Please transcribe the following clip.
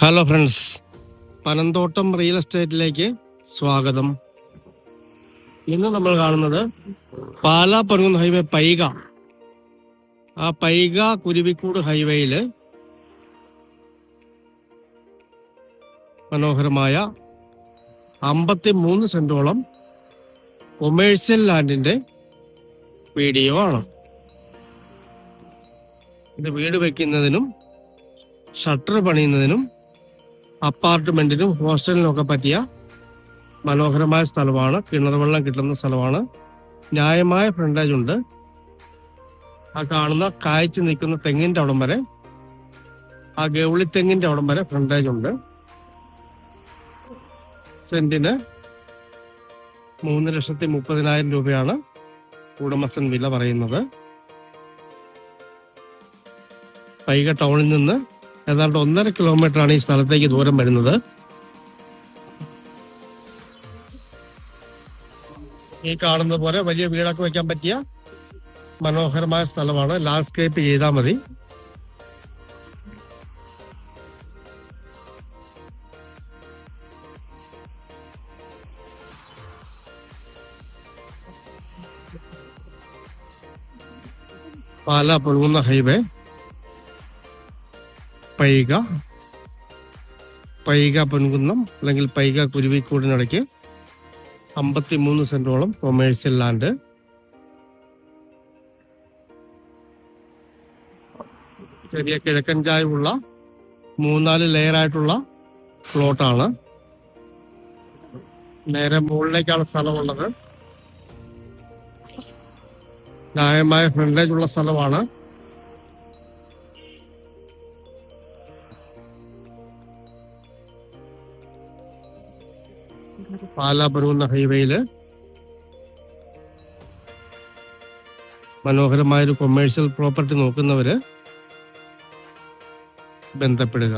Hello friends Panamthottam real എസ്റ്റേറ്റിലേക്ക് സ്വാഗതം. ഇന്ന് നമ്മൾ കാണുന്നത് പാലാ പനകുന്ന് ഹൈവേ പൈക. ആ പൈക കുരുവിക്കൂട് ഹൈവേയിൽ മനോഹരമായ അമ്പത്തി മൂന്ന് സെന്റോളം കൊമേഴ്സ്യൽ ലാൻഡിന്റെ വീഡിയോ ആണ്. ഇത് വീട് വെക്കുന്നതിനും ഷട്ടർ പണിയുന്നതിനും അപ്പാർട്ട്മെന്റിനും ഹോസ്റ്റലിനും ഒക്കെ പറ്റിയ മനോഹരമായ സ്ഥലമാണ്. കിണർ വെള്ളം കിട്ടുന്ന സ്ഥലമാണ്. ന്യായമായ ഫ്രണ്ടേജ് ഉണ്ട്. ആ കാണുന്ന കായ്ച്ചു നിൽക്കുന്ന തെങ്ങിന്റെ അവിടം വരെ ആ ഗൗളി തെങ്ങിന്റെ അവിടം വരെ ഫ്രണ്ടേജ് ഉണ്ട്. സെന്റിന് മൂന്ന് ലക്ഷത്തി മുപ്പതിനായിരം രൂപയാണ് ഉടമസ്ഥൻ വില പറയുന്നത്. പൈക ടൗണിൽ നിന്ന് ഏതാണ്ട് ഒന്നര കിലോമീറ്റർ ആണ് ഈ സ്ഥലത്തേക്ക് ദൂരം വരുന്നത്. ഈ കാണുന്ന പോലെ വലിയ വീടൊക്കെ വെക്കാൻ പറ്റിയ മനോഹരമായ സ്ഥലമാണ്. ലാൻഡ്സ്കേപ്പ് ചെയ്താൽ മതി. പാല പൊഴുകുന്ന ഹൈവേ. പൈക പൈക പൊൻകുന്നം അല്ലെങ്കിൽ പൈക കുരുവിക്കൂടിനിടയ്ക്ക് അമ്പത്തി മൂന്ന് സെന്റോളം കൊമേഴ്സ്യൽ ലാൻഡ് ചെറിയ കിഴക്കൻ ചായവുള്ള മൂന്നാൽ ലെയർ ആയിട്ടുള്ള പ്ലോട്ടാണ് നേരെ മുകളിലേക്കാണ് സ്ഥലമുള്ളത്. ന്യായമായ ഫ്രണ്ടേജ് ഉള്ള സ്ഥലമാണ്. പാലാ പരുവുന്ന ഹൈവേയിൽ മനോഹരമായൊരു കൊമേഴ്ഷ്യൽ പ്രോപ്പർട്ടി നോക്കുന്നവര് ബന്ധപ്പെടുക.